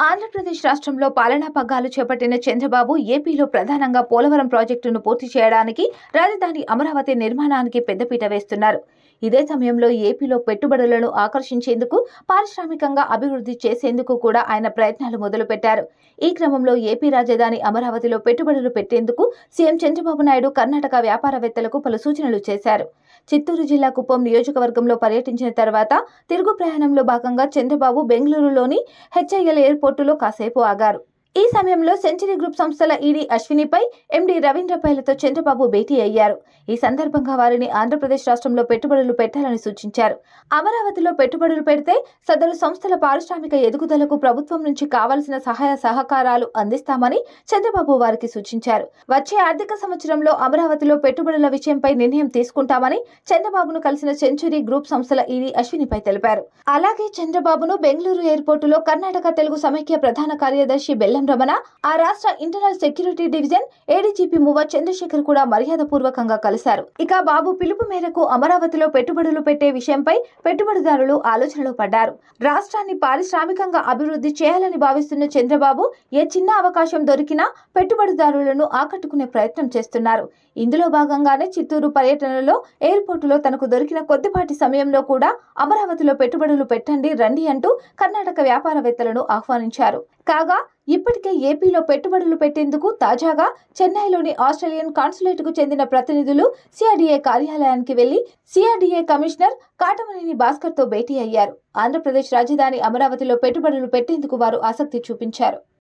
ఆంధ్రప్రదేశ్ రాష్ట్రంలో పాలనా పగ్గాలు చేపట్టిన చంద్రబాబు ఏపీలో ప్రధానంగా పోలవరం ప్రాజెక్టును పూర్తి చేయడానికి రాజధాని అమరావతి నిర్మాణానికి పెద్దపీట వేస్తున్నారు. ఇదే సమయంలో ఏపీలో పెట్టుబడులను ఆకర్షించేందుకు పారిశ్రామికంగా అభివృద్ధి చేసేందుకు కూడా ఆయన ప్రయత్నాలు మొదలుపెట్టారు. ఈ క్రమంలో ఏపీ రాజధాని అమరావతిలో పెట్టుబడులు పెట్టేందుకు సీఎం చంద్రబాబు నాయుడు కర్ణాటక వ్యాపారవేత్తలకు పలు సూచనలు చేశారు. చిత్తూరు జిల్లా కుప్పం నియోజకవర్గంలో పర్యటించిన తర్వాత తిరుగు ప్రయాణంలో భాగంగా చంద్రబాబు బెంగళూరులోని హెచ్ఐఎల్ ఎయిర్పోర్టులో కాసేపు ఆగారు. ఈ సమయంలో సెంచరీ గ్రూప్ సంస్థల ఈడీ అశ్వినిపై ఎండీ రవీంద్రపైలతో చంద్రబాబు భేటీ అయ్యారు. ఈ సందర్భంగా వారిని ఆంధ్రప్రదేశ్ రాష్ట్రంలో పెట్టుబడులు పెట్టాలని సూచించారు. అమరావతిలో పెట్టుబడులు పెడితే సదరు సంస్థల పారిశ్రామిక ఎదుగుదలకు ప్రభుత్వం నుంచి కావలసిన సహాయ సహకారాలు అందిస్తామని చంద్రబాబు వారికి సూచించారు. వచ్చే ఆర్థిక సంవత్సరంలో అమరావతిలో పెట్టుబడుల విషయంపై నిర్ణయం తీసుకుంటామని చంద్రబాబును కలిసిన సెంచరీ గ్రూప్ సంస్థల ఈడీ అశ్వినిపై తెలిపారు. అలాగే చంద్రబాబును బెంగళూరు ఎయిర్పోర్టులో కర్ణాటక తెలుగు సమైక్య ప్రధాన కార్యదర్శి బెల్లం రమణ ఆ రాష్ట్ర internal security division ADGP Muvva Chandrasekhar కూడా మర్యాద పూర్వకంగా కలిశారు. ఇక బాబు పిలుపు మేరకు అమరావతిలో పెట్టుబడులు పెట్టే విషయంపై పెట్టుబడిదారులు ఆలోచనలో పడ్డారు. రాష్ట్రాన్ని పారిశ్రామికంగా అభివృద్ధి చేయాలని భావిస్తున్న చంద్రబాబు ఏ చిన్న అవకాశం దొరికినా పెట్టుబడిదారులను ఆకట్టుకునే ప్రయత్నం చేస్తున్నారు. ఇందులో భాగంగానే చిత్తూరు పర్యటనలో ఎయిర్పోర్టులో తనకు దొరికిన కొద్దిపాటి సమయంలో కూడా అమరావతిలో పెట్టుబడులు పెట్టండి రండి అంటూ కర్ణాటక వ్యాపారవేత్తలను ఆహ్వానించారు. కాగా ఇప్పటికే ఏపీలో పెట్టుబడులు పెట్టేందుకు తాజాగా చెన్నైలోని ఆస్ట్రేలియన్ కాన్సులేట్కు చెందిన ప్రతినిధులు సిఆర్డీఏ కార్యాలయానికి వెళ్ళి సిఆర్డీఏ కమిషనర్ కాటమనేని భాస్కర్తో భేటీ అయ్యారు. ఆంధ్రప్రదేశ్ రాజధాని అమరావతిలో పెట్టుబడులు పెట్టేందుకు వారు ఆసక్తి చూపించారు.